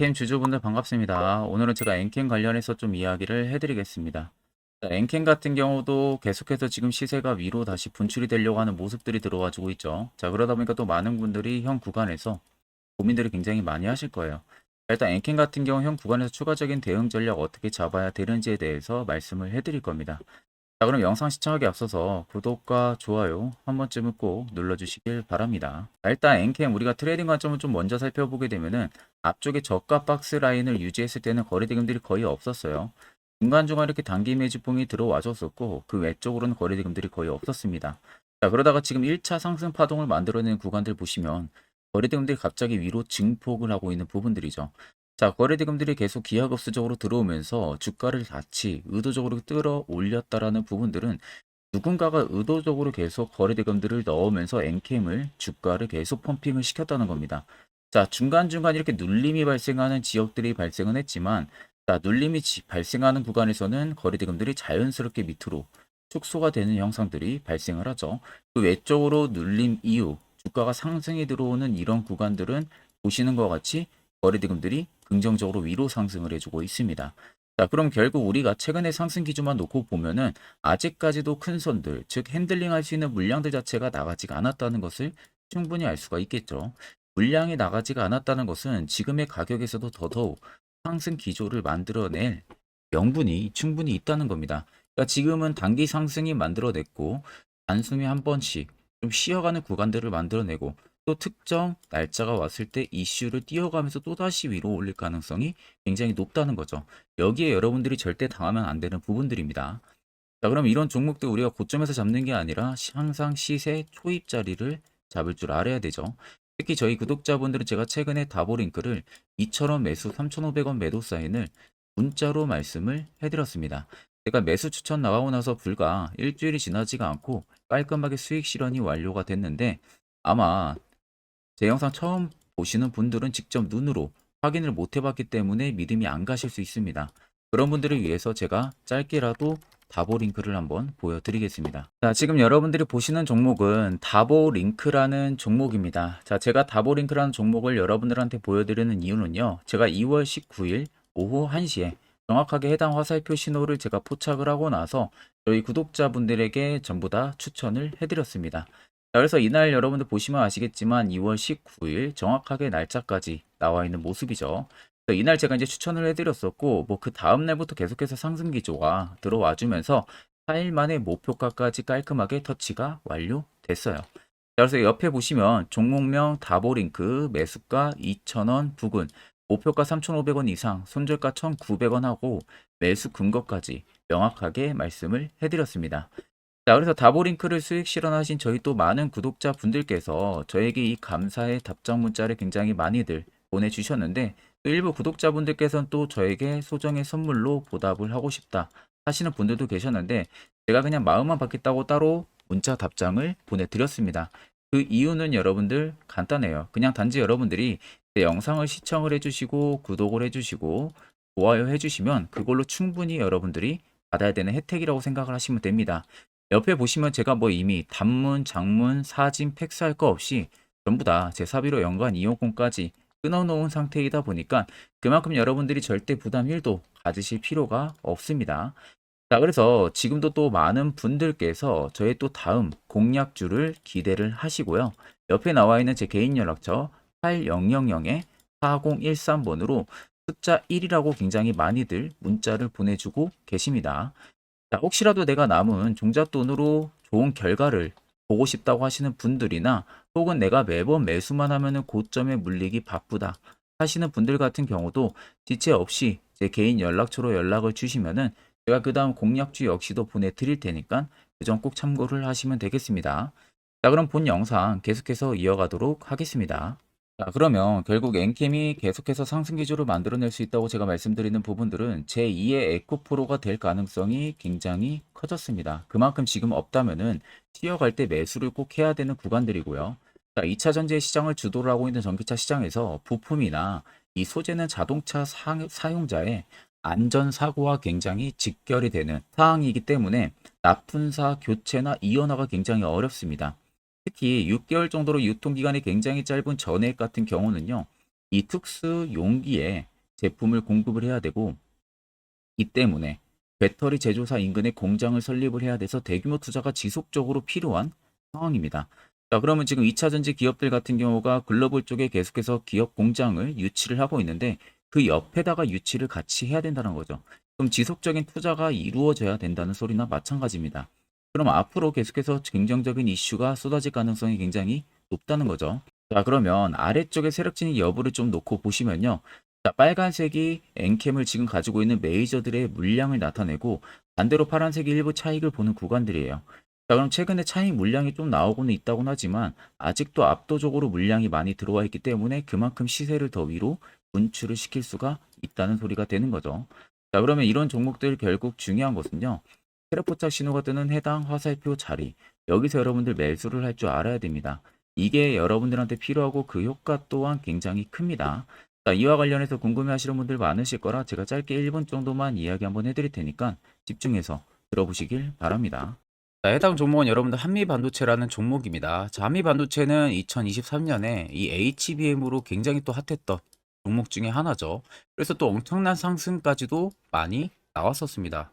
엔캠 주주분들 반갑습니다. 오늘은 제가 엔캠 관련해서 좀 이야기를 해드리겠습니다. 자, 엔캠 같은 경우도 계속해서 지금 시세가 위로 다시 분출이 되려고 하는 모습들이 들어와주고 있죠. 자, 그러다 보니까 또 많은 분들이 현 구간에서 고민들을 굉장히 많이 하실 거예요. 자, 일단 엔캠 같은 경우 현 구간에서 추가적인 대응 전략 어떻게 잡아야 되는지에 대해서 말씀을 해드릴 겁니다. 자, 그럼 영상 시청하기 앞서서 구독과 좋아요 한 번쯤은 꼭 눌러주시길 바랍니다. 자, 일단 엔캠 우리가 트레이딩 관점을 좀 먼저 살펴보게 되면은 앞쪽에 저가 박스 라인을 유지했을 때는 거래 대금들이 거의 없었어요. 중간중간 이렇게 단기 매집봉이 들어와 줬었고 그 외쪽으로는 거래 대금들이 거의 없었습니다. 자 그러다가 지금 1차 상승 파동을 만들어내는 구간들 보시면 거래 대금들이 갑자기 위로 증폭을 하고 있는 부분들이죠. 자 거래 대금들이 계속 기하급수적으로 들어오면서 주가를 같이 의도적으로 끌어 올렸다라는 부분들은 누군가가 의도적으로 계속 거래 대금들을 넣으면서 엔캠을 주가를 계속 펌핑을 시켰다는 겁니다. 자, 중간중간 이렇게 눌림이 발생하는 지역들이 발생은 했지만, 자, 눌림이 지- 발생하는 구간에서는 거래대금들이 자연스럽게 밑으로 축소가 되는 형상들이 발생을 하죠. 그 외적으로 눌림 이후 주가가 상승이 들어오는 이런 구간들은 보시는 것 같이 거래대금들이 긍정적으로 위로 상승을 해주고 있습니다. 자, 그럼 결국 우리가 최근의 상승 기준만 놓고 보면은 아직까지도 큰 손들, 즉 핸들링 할 수 있는 물량들 자체가 나가지가 않았다는 것을 충분히 알 수가 있겠죠. 물량이 나가지가 않았다는 것은 지금의 가격에서도 더더욱 상승 기조를 만들어낼 명분이 충분히 있다는 겁니다. 그러니까 지금은 단기 상승이 만들어냈고 단숨에 한 번씩 좀 쉬어가는 구간들을 만들어내고 또 특정 날짜가 왔을 때 이슈를 띄어가면서 또다시 위로 올릴 가능성이 굉장히 높다는 거죠. 여기에 여러분들이 절대 당하면 안 되는 부분들입니다. 자, 그럼 이런 종목들 우리가 고점에서 잡는 게 아니라 시- 항상 시세 초입 자리를 잡을 줄 알아야 되죠. 특히 저희 구독자분들은 제가 최근에 다보링크를 2,000원 매수, 3,500원 매도 사인을 문자로 말씀을 해드렸습니다. 제가 매수 추천 나가고 나서 불과 일주일이 지나지가 않고 깔끔하게 수익 실현이 완료가 됐는데 아마 제 영상 처음 보시는 분들은 직접 눈으로 확인을 못 해봤기 때문에 믿음이 안 가실 수 있습니다. 그런 분들을 위해서 제가 짧게라도 다보 링크를 한번 보여드리겠습니다. 자, 지금 여러분들이 보시는 종목은 다보 링크라는 종목입니다. 자, 제가 다보 링크라는 종목을 여러분들한테 보여드리는 이유는요. 제가 2월 19일 오후 1시에 정확하게 해당 화살표 신호를 제가 포착을 하고 나서 저희 구독자분들에게 전부 다 추천을 해드렸습니다. 자, 그래서 이날 여러분들 보시면 아시겠지만 2월 19일 정확하게 날짜까지 나와 있는 모습이죠. 이날 제가 이제 추천을 해드렸었고, 뭐 그 다음 날부터 계속해서 상승 기조가 들어와 주면서 4일 만에 목표가까지 깔끔하게 터치가 완료됐어요. 자, 그래서 옆에 보시면 종목명 다보링크 매수가 2,000원 부근, 목표가 3,500원 이상, 손절가 1,900원 하고 매수 근거까지 명확하게 말씀을 해드렸습니다. 자, 그래서 다보링크를 수익 실현하신 저희 또 많은 구독자 분들께서 저에게 이 감사의 답장 문자를 굉장히 많이들 보내주셨는데 또 일부 구독자분들께서는 또 저에게 소정의 선물로 보답을 하고 싶다 하시는 분들도 계셨는데 제가 그냥 마음만 받겠다고 따로 문자 답장을 보내드렸습니다. 그 이유는 여러분들 간단해요. 그냥 단지 여러분들이 제 영상을 시청을 해주시고 구독을 해주시고 좋아요 해주시면 그걸로 충분히 여러분들이 받아야 되는 혜택이라고 생각을 하시면 됩니다. 옆에 보시면 제가 뭐 이미 단문, 장문, 사진, 팩스 할 거 없이 전부 다 제 사비로 연간 이용권까지 끊어놓은 상태이다 보니까 그만큼 여러분들이 절대 부담 1도 가지실 필요가 없습니다. 자, 그래서 지금도 또 많은 분들께서 저의 또 다음 공약주를 기대를 하시고요. 옆에 나와 있는 제 개인 연락처 8000에 4013번으로 숫자 1이라고 굉장히 많이들 문자를 보내주고 계십니다. 자, 혹시라도 내가 남은 종잣돈으로 좋은 결과를 보고 싶다고 하시는 분들이나 혹은 내가 매번 매수만 하면은 고점에 물리기 바쁘다 하시는 분들 같은 경우도 지체 없이 제 개인 연락처로 연락을 주시면은 제가 그 다음 공략주 역시도 보내드릴 테니까 그 점 꼭 참고를 하시면 되겠습니다. 자, 그럼 본 영상 계속해서 이어가도록 하겠습니다. 자, 그러면 결국 엔캠이 계속해서 상승 기조를 만들어낼 수 있다고 제가 말씀드리는 부분들은 제2의 에코프로가 될 가능성이 굉장히 커졌습니다. 그만큼 지금 없다면은 뛰어갈 때 매수를 꼭 해야 되는 구간들이고요. 자, 2차 전지의 시장을 주도를 하고 있는 전기차 시장에서 부품이나 이 소재는 자동차 사, 사용자의 안전사고와 굉장히 직결이 되는 사항이기 때문에 납품사 교체나 이원화가 굉장히 어렵습니다. 특히 6개월 정도로 유통기간이 굉장히 짧은 전액 같은 경우는요. 이 특수 용기에 제품을 공급을 해야 되고 이 때문에 배터리 제조사 인근에 공장을 설립을 해야 돼서 대규모 투자가 지속적으로 필요한 상황입니다. 자, 그러면 지금 2차 전지 기업들 같은 경우가 글로벌 쪽에 계속해서 기업 공장을 유치를 하고 있는데 그 옆에다가 유치를 같이 해야 된다는 거죠. 그럼 지속적인 투자가 이루어져야 된다는 소리나 마찬가지입니다. 그럼 앞으로 계속해서 긍정적인 이슈가 쏟아질 가능성이 굉장히 높다는 거죠. 자, 그러면 아래쪽에 세력진의 여부를 좀 놓고 보시면요. 자, 빨간색이 엔캠을 지금 가지고 있는 메이저들의 물량을 나타내고 반대로 파란색이 일부 차익을 보는 구간들이에요. 자, 그럼 최근에 차익 물량이 좀 나오고는 있다곤 하지만 아직도 압도적으로 물량이 많이 들어와 있기 때문에 그만큼 시세를 더 위로 분출을 시킬 수가 있다는 소리가 되는 거죠. 자, 그러면 이런 종목들 결국 중요한 것은요. 테레포착 신호가 뜨는 해당 화살표 자리. 여기서 여러분들 매수를 할 줄 알아야 됩니다. 이게 여러분들한테 필요하고 그 효과 또한 굉장히 큽니다. 자, 이와 관련해서 궁금해 하시는 분들 많으실 거라 제가 짧게 1분 정도만 이야기 한번 해드릴 테니까 집중해서 들어보시길 바랍니다. 자, 해당 종목은 여러분들 한미반도체라는 종목입니다. 자, 한미반도체는 2023년에 이 HBM으로 굉장히 또 핫했던 종목 중에 하나죠. 그래서 또 엄청난 상승까지도 많이 나왔었습니다.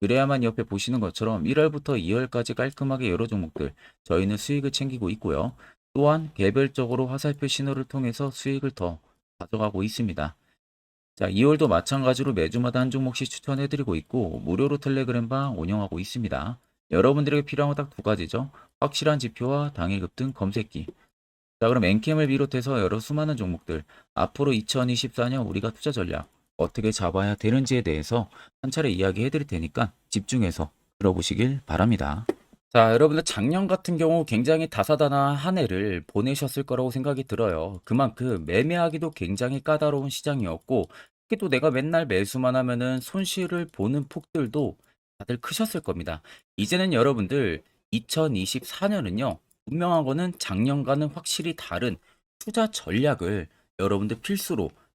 그래야만 옆에 보시는 것처럼 1월부터 2월까지 깔끔하게 여러 종목들 저희는 수익을 챙기고 있고요. 또한 개별적으로 화살표 신호를 통해서 수익을 더 가져가고 있습니다. 자, 2월도 마찬가지로 매주마다 한 종목씩 추천해드리고 있고 무료로 텔레그램방 운영하고 있습니다. 여러분들에게 필요한 건 딱 두 가지죠. 확실한 지표와 당일 급등 검색기. 자, 그럼 엔캠을 비롯해서 여러 수많은 종목들 앞으로 2024년 우리가 투자 전략 어떻게 잡아야 되는지에 대해서 한 차례 이야기해 드릴 테니까 집중해서 들어보시길 바랍니다. 자, 여러분들 작년 같은 경우 굉장히 다사다난한 한 해를 보내셨을 거라고 생각이 들어요. 그만큼 매매하기도 굉장히 까다로운 시장이었고, 특히 또 내가 맨날 매수만 하면은 손실을 보는 폭들도 다들 크셨을 겁니다. 이제는 여러분들 2024년은요, 분명한 거는 작년과는 확실히 다른 투자 전략을 여러분들 필수로